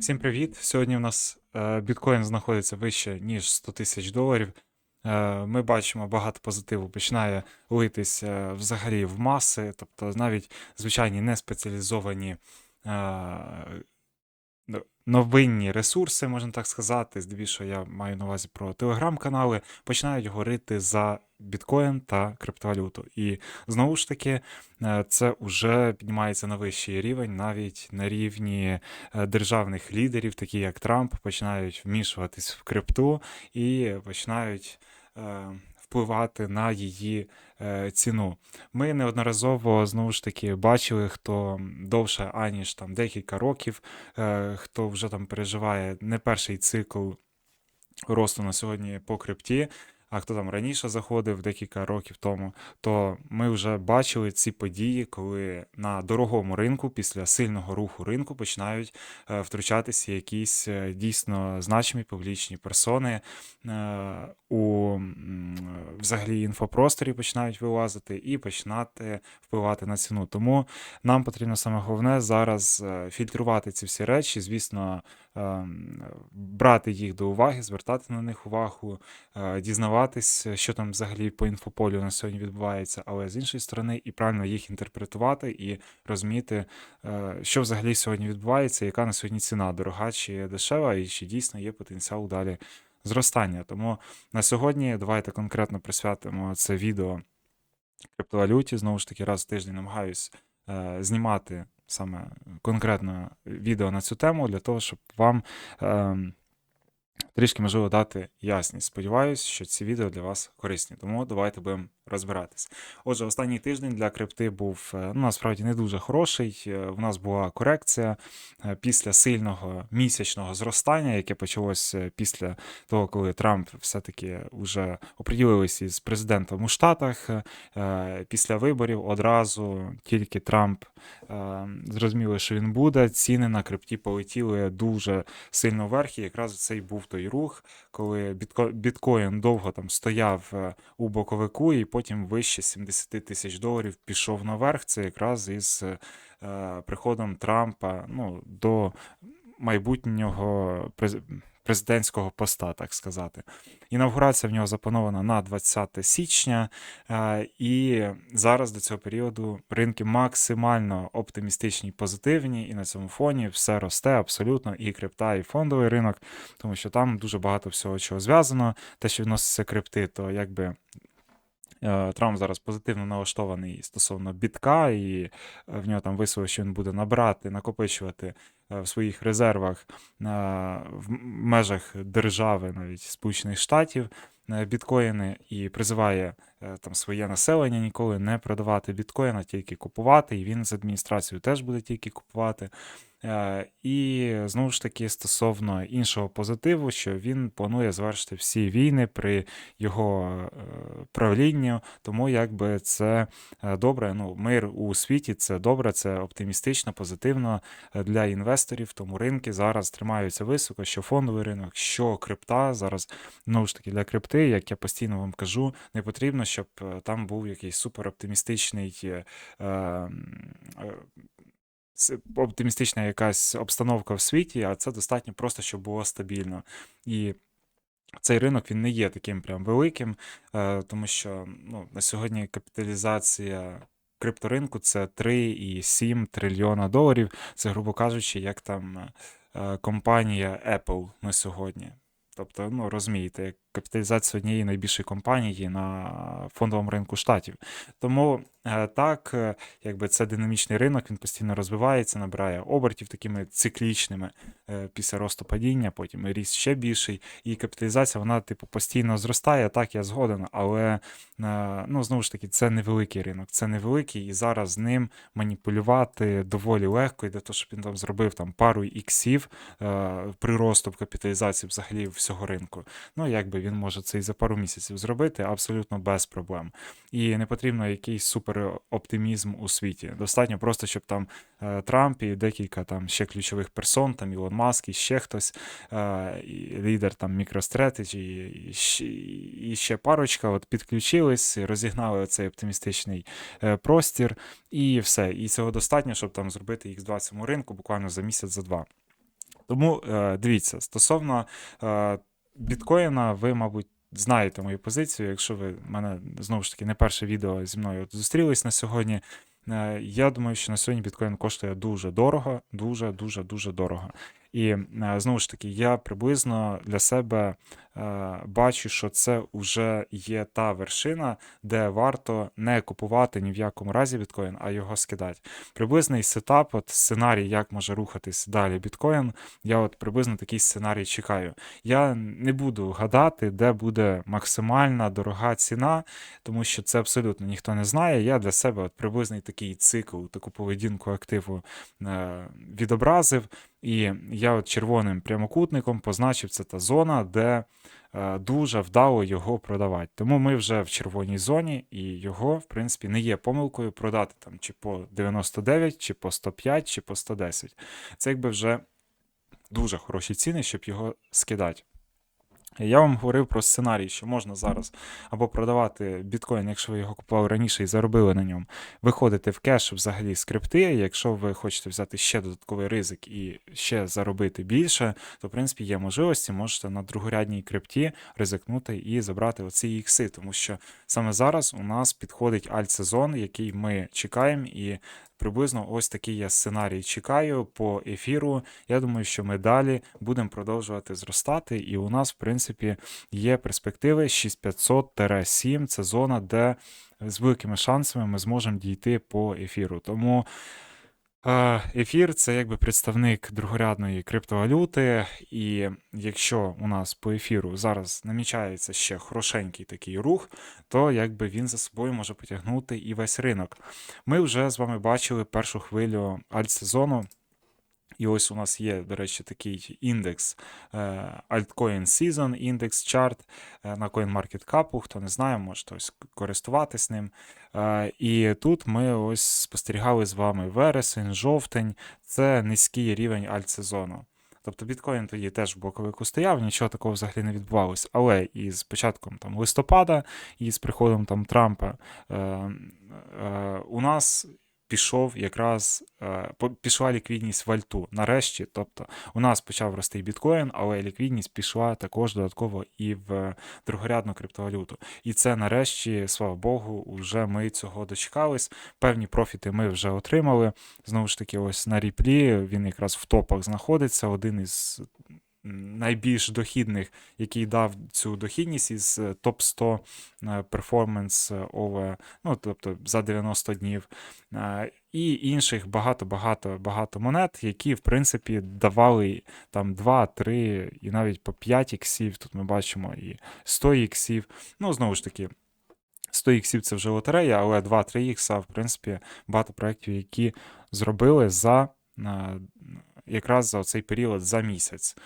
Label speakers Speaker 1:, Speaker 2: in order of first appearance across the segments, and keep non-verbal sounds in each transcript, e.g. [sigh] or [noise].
Speaker 1: Всім привіт! Сьогодні у нас е, біткоін знаходиться вище, ніж 100 тисяч доларів. Е, ми бачимо багато позитиву починає литись е, взагалі в маси, тобто навіть звичайні неспеціалізовані спеціалізовані н- новинні ресурси, можна так сказати. Здебільшого я маю на увазі про телеграм-канали, починають говорити за біткоін та криптовалюту. І знову ж таки, е, це вже піднімається на вищий рівень, навіть на рівні е, державних лідерів, такі як Трамп, починають вмішуватись в крипту і починають е, впливати на її е, ціну. Ми неодноразово знову ж таки бачили, хто довше аніж там декілька років, е, хто вже там переживає не перший цикл росту на сьогодні по крипті. А хто там раніше заходив декілька років тому, то ми вже бачили ці події, коли на дорогому ринку, після сильного руху ринку, починають е, втручатися якісь е, дійсно значимі публічні персони е, у взагалі інфопросторі починають вилазити і починати впливати на ціну. Тому нам потрібно саме головне зараз фільтрувати ці всі речі, звісно, ем, брати їх до уваги, звертати на них увагу, е, дізнаватись, що там взагалі по інфополю на сьогодні відбувається, але з іншої сторони, і правильно їх інтерпретувати і розуміти, е, що взагалі сьогодні відбувається, яка на сьогодні ціна дорога чи дешева, і чи дійсно є потенціал далі зростання. Тому на сьогодні давайте конкретно присвятимо це відео криптовалюті. Знову ж таки, раз в тиждень намагаюсь е, знімати саме конкретно відео на цю тему для того, щоб вам. Трішки можливо дати ясність. Сподіваюсь, що ці відео для вас корисні, тому давайте будемо розбиратись. Отже, останній тиждень для крипти був е, ну, насправді не дуже хороший. Е, У нас була корекція е, після сильного місячного зростання, яке почалося після того, коли Трамп все-таки вже оприділився із президентом у Штатах. Е, Після виборів одразу тільки Трамп е, зрозуміли, що він буде. Ціни на крипті полетіли дуже сильно вверх, і якраз це й був той рух, коли біткоін довго там стояв е, у боковику, і потім вище 70 тисяч доларів пішов наверх. Це якраз із е, приходом Трампа ну, до майбутнього през- президентського поста, так сказати. Інавгурація в нього запланована на 20 січня, е, і зараз до цього періоду ринки максимально оптимістичні позитивні, і на цьому фоні все росте абсолютно, і крипта, і фондовий ринок, тому що там дуже багато всього чого зв'язано. Те, що відноситься крипти, то якби. Е, Трамп зараз позитивно налаштований стосовно бітка, і е, в нього там висловив, що він буде набрати, накопичувати в своїх резервах е, в межах держави, навіть Сполучених Штатів, е, біткоїни, і призиває е, там своє населення ніколи не продавати біткоін, а тільки купувати. І він з адміністрацією теж буде тільки купувати. Е, І знову ж таки, стосовно іншого позитиву, що він планує завершити всі війни при його е, правлінню, тому якби це е, добре. Ну, мир у світі це добре, це оптимістично, позитивно е, для інвесторів. Тому ринки зараз тримаються високо, що фондовий ринок, що крипта. Зараз знову ж таки для крипти, як я постійно вам кажу, не потрібно, щоб е, там був якийсь супероптимістичний. е, ем, е, оптимістична якась обстановка в світі, а це достатньо просто, щоб було стабільно. І цей ринок він не є таким прям великим, е, тому що ну, на сьогодні капіталізація крипторинку це 3,7 трильйона доларів. Це, грубо кажучи, як там е, компанія Apple на сьогодні. Тобто, ну розумієте, як капіталізація однієї найбільшої компанії на фондовому ринку штатів. Тому е, так, е, якби це динамічний ринок, він постійно розвивається, набирає обертів такими циклічними е, після росту падіння, потім ріст ще більший, і капіталізація вона, типу, постійно зростає. Так, я згоден, але ну знову ж таки, це невеликий ринок, це невеликий, і зараз з ним маніпулювати доволі легко, і для того, щоб він там зробив там пару іксів приросту в капіталізації взагалі всього ринку. Ну, якби він може це і за пару місяців зробити абсолютно без проблем. І не потрібно якийсь супероптимізм у світі. Достатньо просто, щоб там е, Трамп і декілька там ще ключових персон, там Ілон Маск і ще хтось, е, і лідер там MicroStrategy, і, ще- парочка от підключились, розігнали цей оптимістичний е, простір, і все. І цього достатньо, щоб там зробити X2 цьому ринку буквально за місяць, за два. Тому дивіться, стосовно біткоїна, ви, мабуть, знаєте мою позицію. Якщо ви мене знову ж таки не перше відео зі мною зустрілись на сьогодні. е, Я думаю, що на сьогодні біткоін коштує дуже дорого, дуже, дуже, дуже дорого. І е, знову ж таки, я приблизно для себе бачу, що це вже є та вершина, де варто не купувати ні в якому разі біткоін, а його скидати. Приблизний сетап, от сценарій, як може рухатись далі біткоін. Я от приблизно такий сценарій чекаю. Я не буду гадати, де буде максимальна дорога ціна, тому що це абсолютно ніхто не знає. Я для себе от приблизний такий цикл, таку поведінку активу е, відобразив. І я от червоним прямокутником позначив це та зона, де е, дуже вдало його продавати. Тому ми вже в червоній зоні, і його, в принципі, не є помилкою продати там чи по 99, чи по 105, чи по 110. Це якби вже дуже хороші ціни, щоб його скидати. Я вам говорив про сценарій, що можна зараз або продавати біткоін, якщо ви його купували раніше і заробили на ньому, виходити в кеш взагалі з крипти. Якщо ви хочете взяти ще додатковий ризик і ще заробити більше, то в принципі є можливості, можете на другорядній крипті ризикнути і забрати оці ікси, тому що саме зараз у нас підходить альт-сезон, який ми чекаємо, і приблизно ось такий я сценарій чекаю по ефіру. Я думаю, що ми далі будемо продовжувати зростати, і у нас, в принципі, є перспективи 6500-7. Це зона, де з великими шансами ми зможемо дійти по ефіру. Тому. Е, Ефір це якби представник другорядної криптовалюти, і якщо у нас по ефіру зараз намічається ще хорошенький такий рух, то якби він за собою може потягнути і весь ринок. Ми вже з вами бачили першу хвилю альтсезону. І ось у нас є, до речі, такий індекс е, Altcoin Season, Index Chart е, на CoinMarketCap. Хто не знає, можете ось користуватись ним. Е, І тут ми ось спостерігали з вами вересень, жовтень. Це низький рівень альтсезону. Тобто біткоін тоді теж в боковику стояв, нічого такого взагалі не відбувалось. Але із початком там, листопада і з приходом там, Трампа е, е, у нас пішов якраз е, пішла ліквідність в альту. Нарешті, тобто у нас почав рости біткоін, але ліквідність пішла також додатково і в другорядну криптовалюту. І це нарешті, слава Богу, вже ми цього дочекались. Певні профіти ми вже отримали. Знову ж таки, ось на ріплі він якраз в топах знаходиться. Один із найбільш дохідних, який дав цю дохідність із е, топ 100 перформанс over, ну тобто за 90 днів. Е, І інших багато-багато багато монет, які, в принципі, давали там 2, 3 і навіть по 5 іксів. Тут ми бачимо і 100 іксів. Ну, знову ж таки, 100 іксів це вже лотерея, але 2-3 ікса, в принципі, багато проєктів, які зробили за е, якраз за цей період за місяць.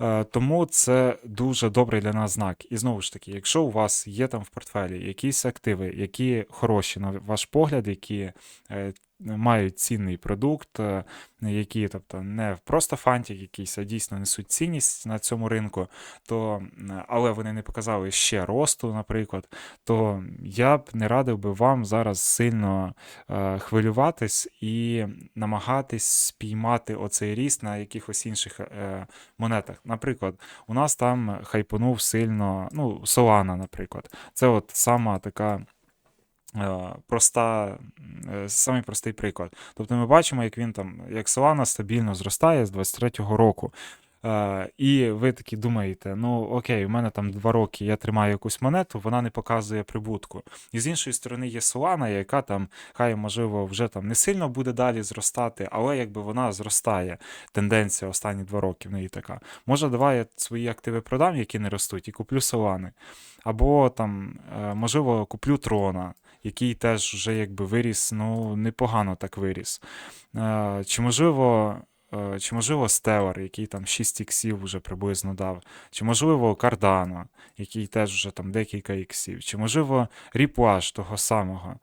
Speaker 1: Е, Тому це дуже добрий для нас знак. І знову ж таки, якщо у вас є там в портфелі якісь активи, які хороші, на ваш погляд, які е, мають цінний продукт, е, які, тобто, не просто фантик якийсь, а дійсно несуть цінність на цьому ринку, то, але вони не показали ще росту, наприклад, то я б не радив би вам зараз сильно е, хвилюватись і намагатись спіймати оцей ріст на якихось інших е, монетах. Наприклад, у нас там хайпонув сильно, ну, Solana, наприклад. Це от сама така. Е, Проста, е, самий простий приклад. Тобто ми бачимо, як він там, як Solana стабільно зростає з 23-го року. Е, І ви такі думаєте, ну окей, у мене там два роки, я тримаю якусь монету, вона не показує прибутку. І з іншої сторони є Solana, яка там, хай можливо, вже там не сильно буде далі зростати, але якби вона зростає. Тенденція останні два роки в неї така. Може, давай я свої активи продам, які не ростуть, і куплю Solana. Або там, можливо, куплю Трона, який теж вже якби виріс, ну, непогано так виріс. Е, Чи можливо. е, Чи можливо Stellar, який там 6 іксів вже приблизно дав, чи можливо Cardano, який теж вже там декілька іксів, чи можливо Ripple того самого.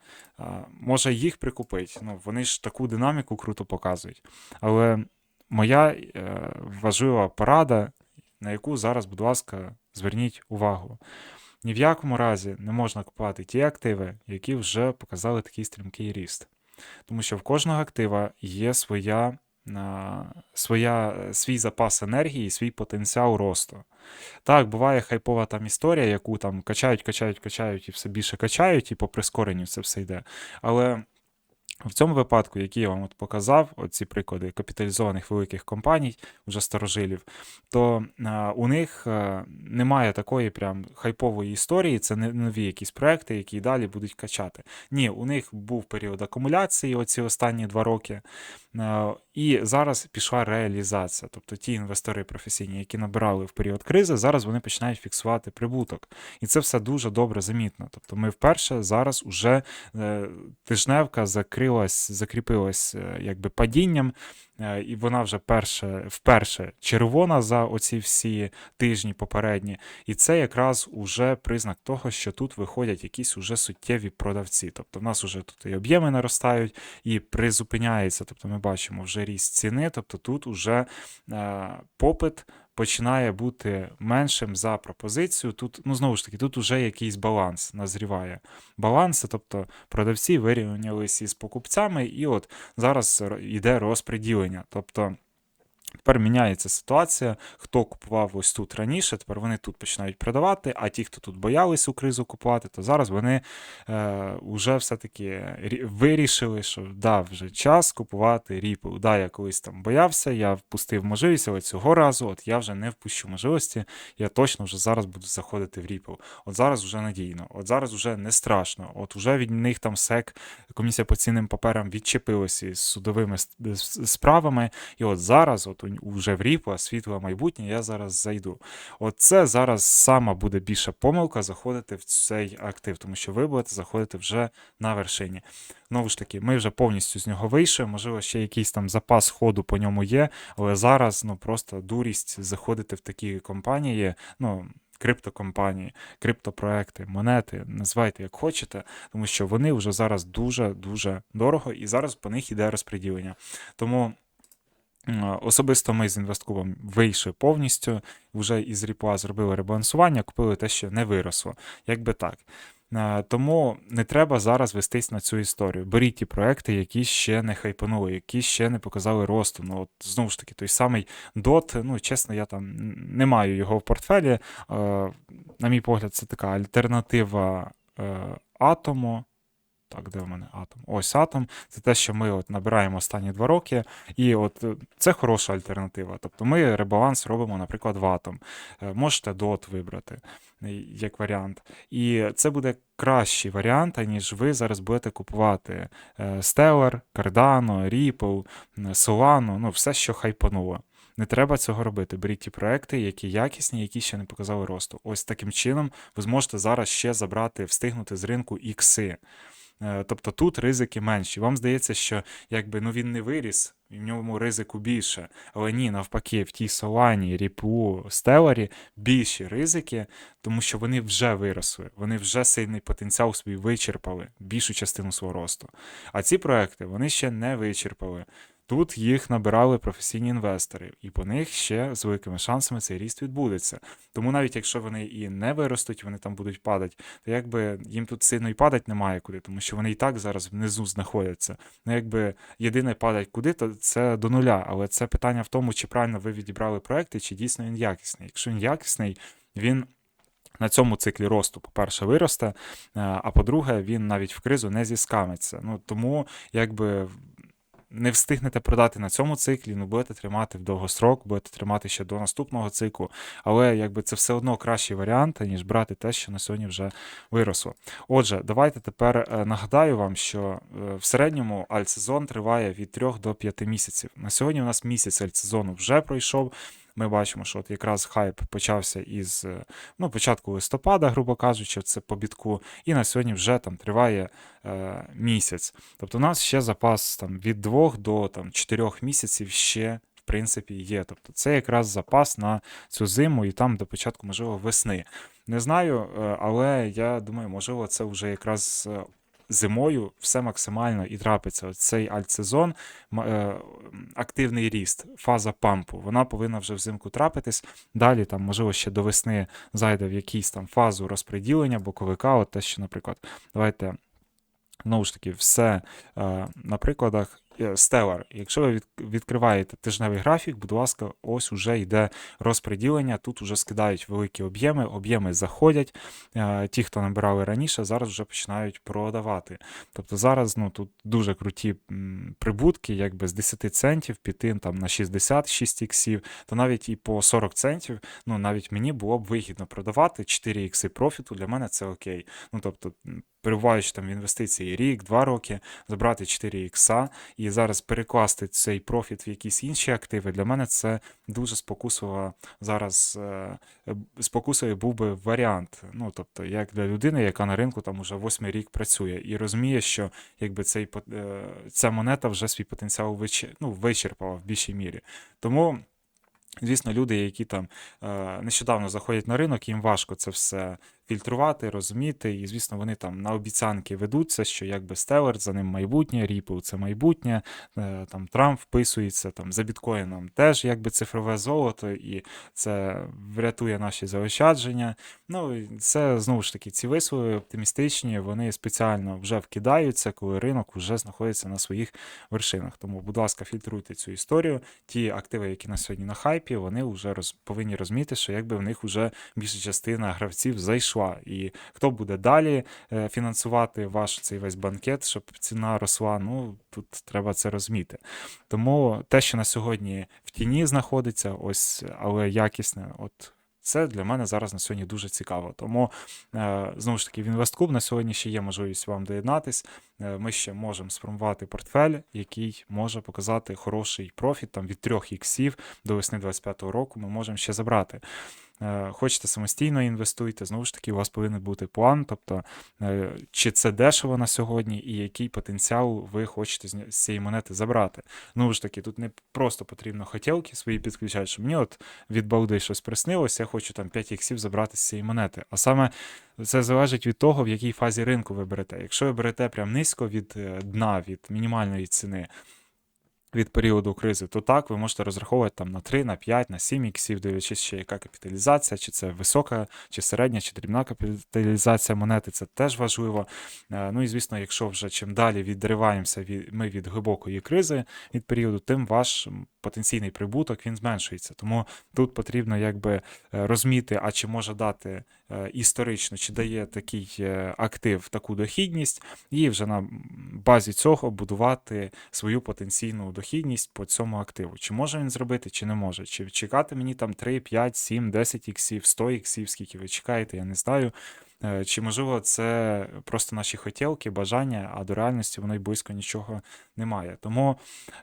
Speaker 1: Може їх прикупити. Ну, вони ж таку динаміку круто показують. Але моя е, важлива порада, на яку зараз, будь ласка, зверніть увагу. Ні в якому разі не можна купувати ті активи, які вже показали такий стрімкий ріст. Тому що в кожного актива є своя своя, свій запас енергії, свій потенціал росту. Так, буває хайпова там історія, яку там качають, качають, качають і все більше качають, і по прискоренню це все йде. Але в цьому випадку, який я вам от показав, оці приклади капіталізованих великих компаній, вже старожилів, то а, у них а, немає такої прям хайпової історії, це не нові якісь проекти, які далі будуть качати. Ні, у них був період акумуляції, оці останні два роки, а, і зараз пішла реалізація. Тобто ті інвестори професійні, які набирали в період кризи, зараз вони починають фіксувати прибуток. І це все дуже добре замітно. Тобто ми вперше зараз уже е, тижневка закрилась, закріпилась е, якби падінням, і вона вже перше, вперше червона за оці всі тижні попередні. І це якраз уже признак того, що тут виходять якісь уже суттєві продавці. Тобто в нас вже тут і об'єми наростають, і призупиняється. Тобто ми бачимо вже ріст ціни, тобто тут уже е, попит. Починає бути меншим за пропозицію. Тут, ну знову ж таки, тут вже якийсь баланс назріває. Баланс, тобто продавці вирівнялись із покупцями, і от зараз йде розпреділення. Тобто Тепер міняється ситуація. Хто купував ось тут раніше, тепер вони тут починають продавати, а ті, хто тут боялись у кризу купувати, то зараз вони е, вже все-таки вирішили, що да, вже час купувати ріпу. Да, я колись там боявся, я впустив можливість, але цього разу от я вже не впущу можливості, я точно вже зараз буду заходити в ріпл. От зараз вже надійно, от зараз вже не страшно. От вже від них там СЕК, комісія по цінним паперам відчепилася з судовими справами. І от зараз, от уже в ріпу, а світле майбутнє, я зараз зайду. Оце зараз сама буде більша помилка заходити в цей актив, тому що ви будете заходити вже на вершині. Знову ж таки, ми вже повністю з нього вийшли, можливо, ще якийсь там запас ходу по ньому є, але зараз ну просто дурість заходити в такі компанії. ну, Криптокомпанії, криптопроекти, монети, називайте як хочете, тому що вони вже зараз дуже-дуже дорого і зараз по них йде розподілення. Тому Особисто ми з інвесткубом вийшли повністю, вже із ріпла зробили ребалансування, купили те, що не виросло. Якби так. Тому не треба зараз вестись на цю історію. Беріть ті проекти, які ще не хайпанули, які ще не показали росту. Ну, от Знову ж таки, той самий DOT, ну, чесно, я там не маю його в портфелі. На мій погляд, це така альтернатива е, атому. Так, де в мене атом? Ось атом. Це те, що ми от набираємо останні два роки. І от е, це хороша альтернатива. Тобто ми ребаланс робимо, наприклад, в атом. Е, можете DOT вибрати е, як варіант. І це буде кращий варіант, ніж ви зараз будете купувати Stellar, Cardano, Ripple, Solano, ну все, що хайпануло. Не треба цього робити. Беріть ті проекти, які якісні, які ще не показали росту. Ось таким чином ви зможете зараз ще забрати, встигнути з ринку ікси. Е, тобто тут ризики менші. Вам здається, що якби ну він не виріс, і в ньому ризику більше. Але ні, навпаки, в тій Солані, Ріпу, Стеларі більші ризики, тому що вони вже виросли, вони вже сильний потенціал свій вичерпали, більшу частину свого росту. А ці проекти вони ще не вичерпали. Тут їх набирали професійні інвестори, і по них ще з великими шансами цей ріст відбудеться. Тому навіть якщо вони і не виростуть, вони там будуть падати, то якби їм тут сильно і падати немає куди, тому що вони і так зараз внизу знаходяться. Ну якби єдине падать куди, то це до нуля. Але це питання в тому, чи правильно ви відібрали проекти, чи дійсно він якісний. Якщо він якісний, він. На цьому циклі росту, по-перше, виросте, е, а по-друге, він навіть в кризу не зіскамиться. Ну тому якби не встигнете продати на цьому циклі, ну будете тримати в довгострок, будете тримати ще до наступного циклу. Але якби це все одно кращий варіант, ніж брати те, що на сьогодні вже виросло. Отже, давайте тепер е, нагадаю вам, що е, в середньому альтсезон триває від 3 до 5 місяців. На сьогодні у нас місяць альтсезону вже пройшов. Ми бачимо, що от якраз хайп почався із е, ну, початку листопада, грубо кажучи, це по бітку, і на сьогодні вже там триває е, місяць. Тобто у нас ще запас там, від 2 до там, 4 місяців ще. В принципі, є. Тобто це якраз запас на цю зиму і там до початку, можливо, весни. Не знаю, е, але я думаю, можливо, це вже якраз е, зимою все максимально і трапиться. Цей альтсезон, е, активний ріст, фаза пампу, вона повинна вже взимку трапитись. Далі, там, можливо, ще до весни зайде в якійсь там фазу розпреділення, боковика. От те, що, наприклад, давайте. Знову ж таки, все е, на прикладах Stellar. Якщо ви відкриваєте тижневий графік, будь ласка, ось уже йде розподілення. Тут уже скидають великі об'єми, об'єми заходять. Е, Ті, хто набирали раніше, зараз вже починають продавати. Тобто зараз ну, тут дуже круті прибутки, якби з 10 центів піти там на 66 іксів, то навіть і по 40 центів, ну навіть мені було б вигідно продавати 4 ікси профіту, для мене це окей. Ну тобто, перебуваючи там в інвестиції рік, два роки, забрати 4 ікса і зараз перекласти цей профіт в якісь інші активи, для мене це дуже спокусова зараз е, е, був би варіант. Ну тобто, як для людини, яка на ринку там уже восьмий рік працює і розуміє, що якби цей е, ця монета вже свій потенціал виче- ну, вичерпала в більшій мірі. Тому. Звісно, люди, які там е, нещодавно заходять на ринок, їм важко це все фільтрувати, розуміти. І, звісно, вони там на обіцянки ведуться, що якби Стеллар, за ним майбутнє, Ripple – це майбутнє, е, там Трамп вписується, там за біткоїном теж якби цифрове золото, і це врятує наші заощадження. Ну, це знову ж таки ці вислови оптимістичні, вони спеціально вже вкидаються, коли ринок вже знаходиться на своїх вершинах. Тому, будь ласка, фільтруйте цю історію. Ті активи, які на сьогодні на хайпі, вони вже роз, повинні розуміти, що якби в них вже більша частина гравців зайшла. І хто буде далі е, фінансувати ваш цей весь банкет, щоб ціна росла, ну тут треба це розуміти. Тому те, що на сьогодні в тіні знаходиться, ось, але якісне, от. Це для мене зараз на сьогодні дуже цікаво. Тому е, знову ж таки в інвестклуб на сьогодні ще є можливість вам доєднатись. Е, Ми ще можемо сформувати портфель, який може показати хороший профіт там від 3 іксів до весни 25-го року. Ми можемо ще забрати. Е, Хочете самостійно інвестуйте, знову ж таки, у вас повинен бути план, тобто е, чи це дешево на сьогодні, і який потенціал ви хочете з цієї монети забрати. Знову ж таки, тут не просто потрібно хотілки свої підключати, що мені от від балди щось приснилось, я хочу там 5 іксів забрати з цієї монети. А саме це залежить від того, в якій фазі ринку ви берете. Якщо ви берете прям низько від е, дна, від мінімальної ціни, від періоду кризи, то так, ви можете розраховувати там на 3, на 5, на 7 іксів, дивлячись ще яка капіталізація, чи це висока, чи середня, чи дрібна капіталізація монети, це теж важливо. Е, Ну і звісно, якщо вже чим далі відриваємося від, ми від глибокої кризи від періоду, тим ваш потенційний прибуток він зменшується. Тому тут потрібно якби е, розуміти, а чи може дати е, історично, чи дає такий актив таку дохідність, і вже на базі цього будувати свою потенційну по цьому активу. Чи може він зробити, чи не може. Чи чекати мені там 3, 5, 7, 10 іксів, 100 іксів, скільки ви чекаєте, я не знаю. Е, Чи можливо це просто наші хотілки, бажання, а до реальності воно й близько нічого немає. Тому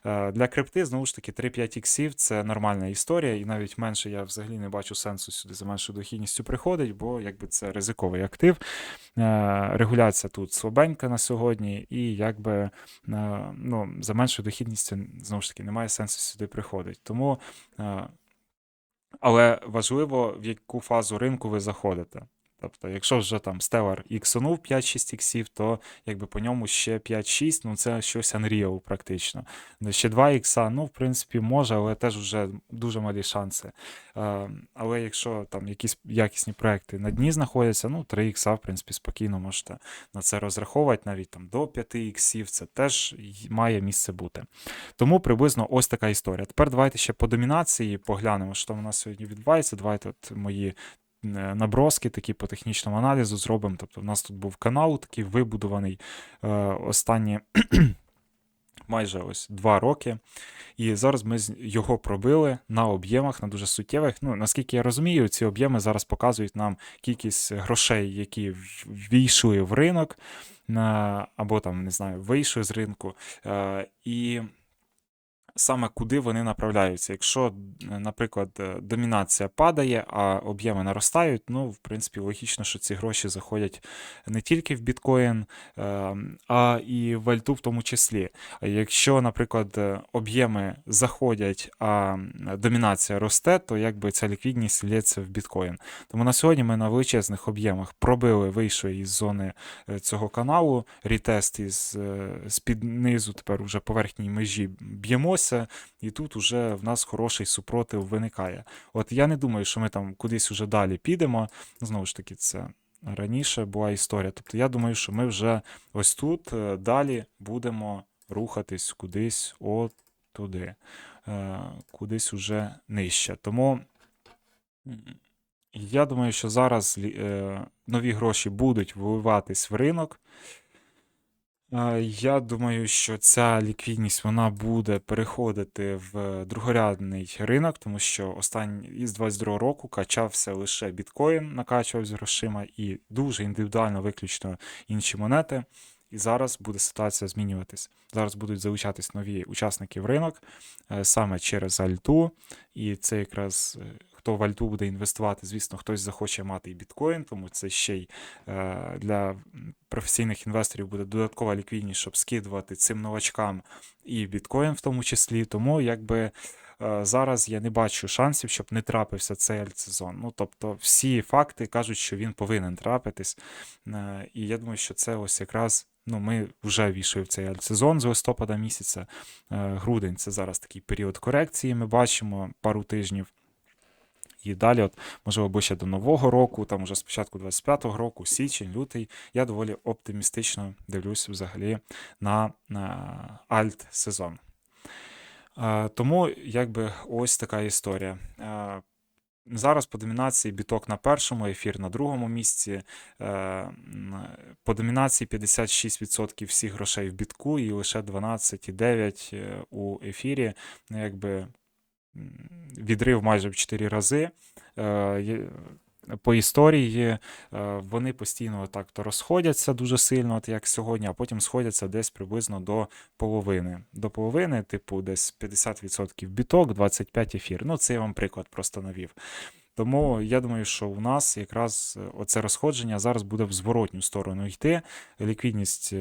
Speaker 1: е, для крипти, знову ж таки, 3-5 іксів це нормальна історія, і навіть менше я взагалі не бачу сенсу сюди за меншою дохідністю приходить, бо якби це ризиковий актив. Е, Регуляція тут слабенька на сьогодні, і якби ну, за меншою дохідністю знову ж таки немає сенсу сюди приходить. Тому, але важливо, в яку фазу ринку ви заходите. Тобто, якщо вже там Stellar іксонув 5-6 іксів, то якби по ньому ще 5-6, ну це щось Unreal практично. Ще 2 ікса, ну, в принципі, може, але теж вже дуже малі шанси. Е, але якщо там якісь якісні проекти на дні знаходяться, ну 3 ікса, в принципі, спокійно можете на це розраховувати, навіть там до 5 іксів, це теж має місце бути. Тому приблизно ось така історія. Тепер давайте ще по домінації поглянемо, що там у нас сьогодні відбувається. Давайте от мої наброски такі по технічному аналізу зробимо. Тобто, в нас тут був канал такий вибудований е, останні [clears throat] майже ось два роки. І зараз ми його пробили на об'ємах, на дуже суттєвих. Ну, наскільки я розумію, ці об'єми зараз показують нам кількість грошей, які в- ввійшли в ринок, або там, не знаю, вийшли з ринку. Е, і саме куди вони направляються. Якщо, е, наприклад, е, домінація падає, а об'єми наростають, ну, в принципі, логічно, що ці гроші заходять не тільки в біткоін, е, а і в альту в тому числі. Якщо, наприклад, е, об'єми заходять, а домінація росте, то якби ця ліквідність лється в біткоін. Тому на сьогодні ми на величезних об'ємах пробили, вийшли із зони цього каналу, рітест із з-під низу, тепер уже поверхній межі б'ємося, і тут уже в нас хороший супротив виникає. От я не думаю, що ми там кудись уже далі підемо. Знову ж таки, це раніше була історія. Тобто я думаю, що ми вже ось тут е, далі будемо рухатись кудись от туди, е, кудись уже нижче. Тому я думаю, що зараз е, нові гроші будуть виливатись в ринок. Е, Я думаю, що ця ліквідність вона буде переходити в другорядний ринок, тому що останній із 22 року качався лише біткоін, накачувався грошима, і дуже індивідуально виключно інші монети. І зараз буде ситуація змінюватись. Зараз будуть залучатись нові учасники в ринок е, саме через альту. І це якраз е, хто в альту буде інвестувати, звісно, хтось захоче мати і біткоін, тому це ще й е, для професійних інвесторів буде додаткова ліквідність, щоб скидувати цим новачкам і біткоін в тому числі. Тому якби. е, Зараз я не бачу шансів, щоб не трапився цей альтсезон. Ну, тобто, всі факти кажуть, що він повинен трапитись. Е, І я думаю, що це ось якраз ну, ми вже війшли в цей альтсезон з листопада місяця. Грудень це зараз такий період корекції. Ми бачимо пару тижнів. І далі, от, можливо, ще до Нового року, там уже спочатку 25-го року, січень, лютий, я доволі оптимістично дивлюсь взагалі на, на альт-сезон. Е, тому, якби ось така історія. Е, Зараз по домінації біток на першому, ефір на другому місці. Е, По домінації 56% всіх грошей в бітку і лише 12,9% е, у ефірі. Ну, якби відрив майже в 4 рази. Е, По історії е, вони постійно так то розходяться дуже сильно, от як сьогодні, а потім сходяться десь приблизно до половини. До половини, типу, десь 50% біток, 25 ефір. Ну, це я вам приклад просто навів. Тому я думаю, що у нас якраз е, оце розходження зараз буде в зворотню сторону йти. Ліквідність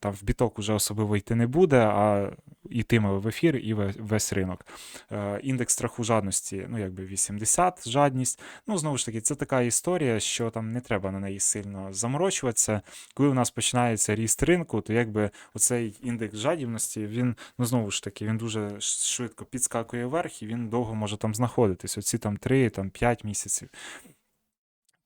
Speaker 1: там в біток уже особливо йти не буде, а йтиме в ефір і весь ринок. Е, Індекс страху жадності, ну якби 80 жадність. Ну, знову ж таки, це така історія, що там не треба на неї сильно заморочуватися. Коли у нас починається ріст ринку, то якби оцей індекс жадібності, він, ну знову ж таки, він дуже швидко підскакує вверх і він довго може там знаходитись. Оці там 3, там 5 місяців.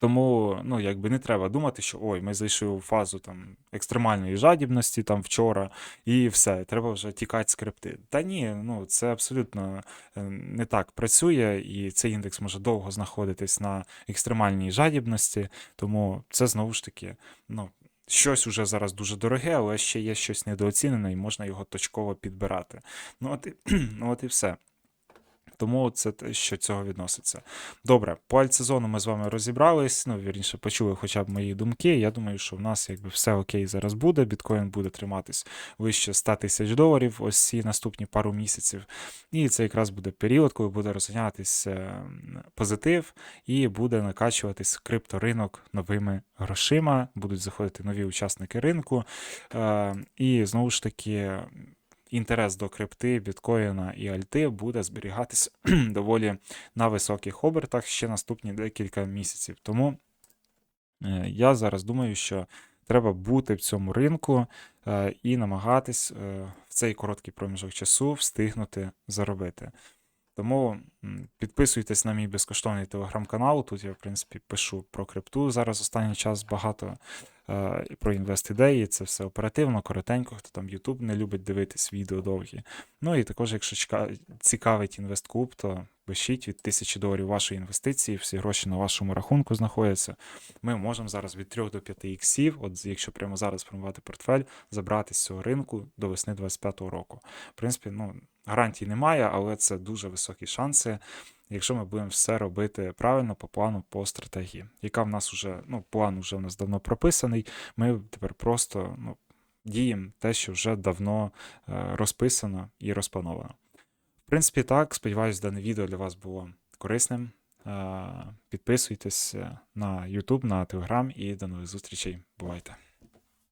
Speaker 1: Тому, ну, якби не треба думати, що ой, ми зайшли у фазу там екстремальної жадібності там вчора, і все, треба вже тікати з. Та ні, ну це абсолютно е, не так працює, і цей індекс може довго знаходитись на екстремальній жадібності, тому це знову ж таки, ну. Щось уже зараз дуже дороге, але ще є щось недооцінене, і можна його точково підбирати. Ну от і, [clears throat] ну, от і все. Тому це те, що цього відноситься. Добре, по альтсезону ми з вами розібрались. Ну, вірніше, почули хоча б мої думки. Я думаю, що в нас якби все окей зараз буде. Біткоін буде триматись вище 100 тисяч доларів ось ці наступні пару місяців. І це якраз буде період, коли буде розганятись е, позитив і буде накачуватись крипторинок новими грошима, будуть заходити нові учасники ринку. Е, І знову ж таки інтерес до крипти, біткоїна і альти буде зберігатися [clears throat] доволі на високих обертах ще наступні декілька місяців. Тому е, я зараз думаю, що треба бути в цьому ринку е, і намагатись е, в цей короткий проміжок часу встигнути заробити. Тому підписуйтесь на мій безкоштовний телеграм-канал. Тут я, в принципі, пишу про крипту. Зараз останній час багато про інвест-ідеї. Це все оперативно, коротенько. Хто там YouTube не любить дивитись відео довгі. Ну і також, якщо цікавить інвестклуб, то пишіть від 1000 доларів вашої інвестиції, всі гроші на вашому рахунку знаходяться. Ми можемо зараз від 3 до 5 іксів, от якщо прямо зараз формувати портфель, забрати з цього ринку до весни 25-го року. В принципі, ну, гарантій немає, але це дуже високі шанси, якщо ми будемо все робити правильно по плану, по стратегії, яка в нас вже, ну, план вже в нас давно прописаний. Ми тепер просто ну, діємо те, що вже давно е, розписано і розплановано. В принципі, так. Сподіваюсь, дане відео для вас було корисним. Е, Підписуйтесь на YouTube, на Telegram і до нових зустрічей. Бувайте!